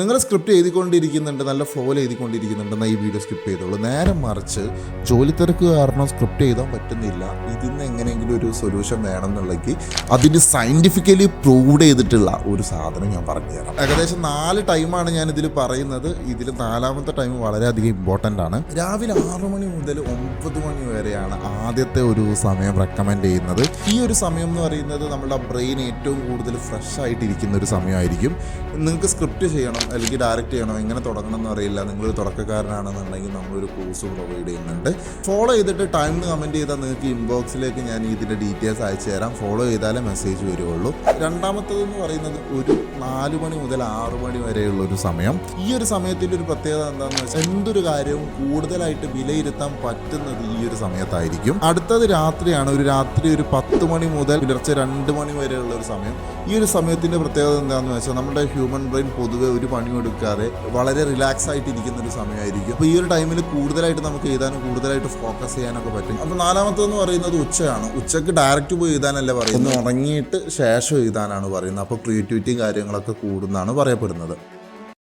നിങ്ങൾ സ്ക്രിപ്റ്റ് എഴുതിക്കൊണ്ടിരിക്കുന്നുണ്ട് നല്ല ഫ്ലോയിൽ എഴുതിക്കൊണ്ടിരിക്കുന്നുണ്ടെന്ന് ഈ വീഡിയോ സ്കിപ്പ് ചെയ്തോളൂ. നേരെ മറിച്ച് ജോലി തിരക്ക് കാരണം സ്ക്രിപ്റ്റ് എഴുതാൻ പറ്റുന്നില്ല. ഇതിന് എങ്ങനെയെങ്കിലും ഒരു സൊല്യൂഷൻ വേണം വേണമെന്നുണ്ടെങ്കിൽ അതിന് സയന്റിഫിക്കലി പ്രൂവ്ഡ് ചെയ്തിട്ടുള്ള ഒരു സാധനം ഞാൻ പറഞ്ഞു തരാം. ഏകദേശം നാല് ടൈമാണ് ഞാൻ ഇതിൽ പറയുന്നത്. ഇതിൽ നാലാമത്തെ ടൈം വളരെയധികം ഇമ്പോർട്ടന്റ് ആണ്. രാവിലെ ആറു മണി മുതൽ ഒമ്പത് മണി വരെയാണ് ആദ്യത്തെ ഒരു സമയം റെക്കമെൻഡ് ചെയ്യുന്നത്. ഈ ഒരു സമയം എന്ന് പറയുന്നത് നമ്മുടെ ബ്രെയിൻ ഏറ്റവും കൂടുതൽ ഫ്രഷ് ആയിട്ടിരിക്കുന്ന ഒരു സമയമായിരിക്കും. നിങ്ങൾക്ക് സ്ക്രിപ്റ്റ് ചെയ്യണം അല്ലെങ്കിൽ ഡയറക്റ്റ് ചെയ്യണോ? എങ്ങനെ തുടങ്ങണം എന്ന് അറിയില്ല നിങ്ങളൊരു തുടക്കക്കാരനാണെന്നുണ്ടെങ്കിൽ നമ്മളൊരു കോഴ്സ് പ്രൊവൈഡ് ചെയ്യുന്നുണ്ട്. ഫോളോ ചെയ്തിട്ട് ടൈം കമന്റ് ചെയ്താൽ നിങ്ങൾക്ക് ഇൻബോക്സിലേക്ക് ഞാൻ ഇതിന്റെ ഡീറ്റെയിൽസ് അയച്ചു തരാം. ഫോളോ ചെയ്താലേ മെസ്സേജ് വരുള്ളൂ രണ്ടാമത്തതെന്ന് പറയുന്നത് ഒരു നാല് മണി മുതൽ ആറു മണി വരെയുള്ള ഒരു സമയം. ഈ ഒരു സമയത്തിന്റെ ഒരു പ്രത്യേകത എന്താണെന്ന് വെച്ചാൽ എന്തൊരു കാര്യവും കൂടുതലായിട്ട് വിലയിരുത്താൻ പറ്റുന്നത് ഈ ഒരു സമയത്തായിരിക്കും. അടുത്തത് രാത്രിയാണ്. ഒരു രാത്രി ഒരു പത്ത് മണി മുതൽ പുലർച്ചെ രണ്ട് മണി വരെയുള്ള ഒരു സമയം. ഈ ഒരു സമയത്തിന്റെ പ്രത്യേകത എന്താണെന്ന് വെച്ചാൽ നമ്മുടെ ഹ്യൂമൻ ബ്രെയിൻ പൊതുവെ ഒരു പണിയും എടുക്കാതെ വളരെ റിലാക്സ് ആയിട്ട് ഇരിക്കുന്ന ഒരു സമയമായിരിക്കും. അപ്പോൾ ഈ ഒരു ടൈമിൽ കൂടുതലായിട്ട് നമുക്ക് എഴുതാനും കൂടുതലായിട്ട് ഫോക്കസ് ചെയ്യാനൊക്കെ പറ്റും. അപ്പോൾ നാലാമത്തെന്ന് പറയുന്നത് ഉച്ചയാണ്. ഉച്ചയ്ക്ക് ഡയറക്റ്റ് പോയി എഴുതാനല്ല പറയുന്നത്? ഉറങ്ങിയിട്ട് ശേഷം എഴുതാനാണ് പറയുന്നത്. അപ്പോൾ ക്രിയേറ്റിവിറ്റിയും കാര്യങ്ങളൊക്കെ കൂടുന്നാണ് പറയപ്പെടുന്നത്.